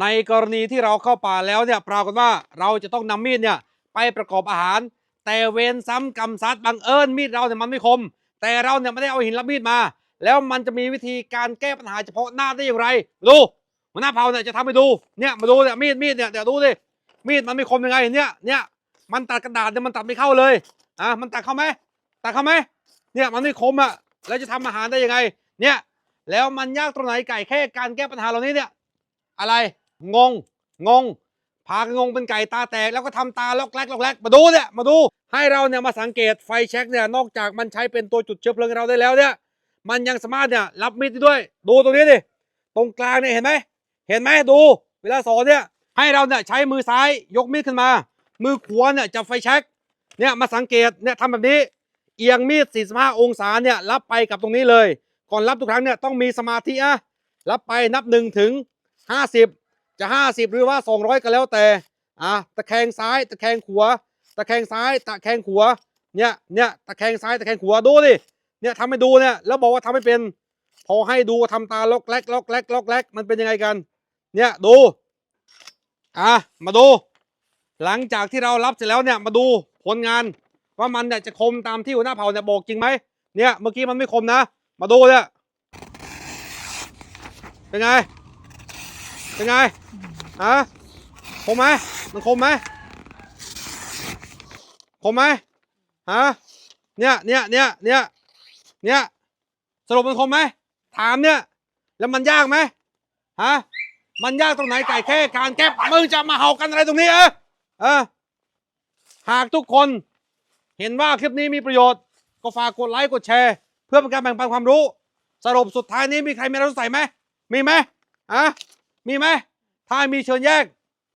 ในกรณีที่เราเข้าป่าแล้วเนี่ยปรากฏว่าเราจะต้องนำมีดเนี่ยไปประกอบอาหาร แต่เวรซ้ำกรรมซัดบังเอิญมีดเราเนี่ยมันไม่คม แต่เราเนี่ยไม่ได้เอาหินรับมีดมา แล้วมันจะมีวิธีการแก้ปัญหาเฉพาะหน้าได้อย่างไร ดูหัวหน้าเผาเนี่ยจะทำให้ดูเนี่ยมาดูเนี่ยมีดมีดเนี่ยเดี๋ยวดูดิมีดมันไม่คมยังไงเนี่ยเนี่ยมันตัดกระดาษเนี่ยมันตัดไม่เข้าเลยอะมันตัดเข้าไหมตัดเข้าไหมเนี่ยมันไม่คมอะแล้วจะทำอาหารได้ยังไง เนี่ยแล้วมันยากตรงไหนไก่แค่การแก้ปัญหาเหล่านี้เนี่ยอะไร งง งง พากันงงเป็นไก่ตาแตก แล้วก็ทำตาล็อกแรกล็อกแรกมาดูเนี่ย มาดู ให้เราเนี่ยมาสังเกตไฟแช็กเนี่ย นอกจากมันใช้เป็นตัวจุดเชื้อเพลิงให้เราได้แล้วเนี่ย มันยังสามารถเนี่ยรับมีดได้ด้วย ดูตรงนี้ดิ ตรงกลางเนี่ยเห็นไหม เห็นไหมดู เวลาสอนเนี่ย ให้เราเนี่ยใช้มือซ้ายยกมีดขึ้นมา มือขวาเนี่ยจับไฟแช็กเนี่ยมาสังเกตเนี่ยทำแบบนี้ เอียงมีด 45 องศาเนี่ยรับไปกับตรงนี้เลย ก่อนรับทุกครั้งเนี่ยต้องมีสมาธิอะรับไปนับหนึ่งถึง50 จะ 50 หรือว่า 200 ก็แล้วแต่อะตะแคงซ้ายตะแคงขวาตะแคงซ้ายตะแคงขวาเนี่ยเนี่ยตะแคงซ้ายตะแคงขวาดูดิเนี่ยทำให้ดูเนี่ยแล้วบอกว่าทำไม่เป็น พอให้ดูทำตาล็อกแรกล็อกแรกล็อกแรกมันเป็นยังไงกัน เนี่ยดูอะมาดู หลังจากที่เรารับเสร็จแล้วเนี่ยมาดูผลงานว่ามันเนี่ยจะคมตามที่หัวหน้าเผ่าเนี่ยบอกจริงไหมเนี่ยเมื่อกี้มันไม่คมนะ มาดูเนี่ยเป็นไง เป็นไงฮะคมไหมมันคมไหมคมไหมฮะเนี่ยเนี่ยเนี่ยเนี่ยเนี่ยสรุปมันคมไหมถามเนี่ย แล้วมันยากไหมฮะมันยากตรงไหนไก่แค่การแก้มึงจะมาเห่ากันอะไรตรงนี้เออเออหากทุกคนเห็นว่าคลิปนี้มีประโยชน์ ก็ฝากกดไลค์กดแชร์ เพื่อเป็นการแบ่งปันความรู้ สรุปสุดท้ายนี้มีใครมีอะไรสงสัยไหมมีไหมอะ มีไหมถ้ามีเชิญแยก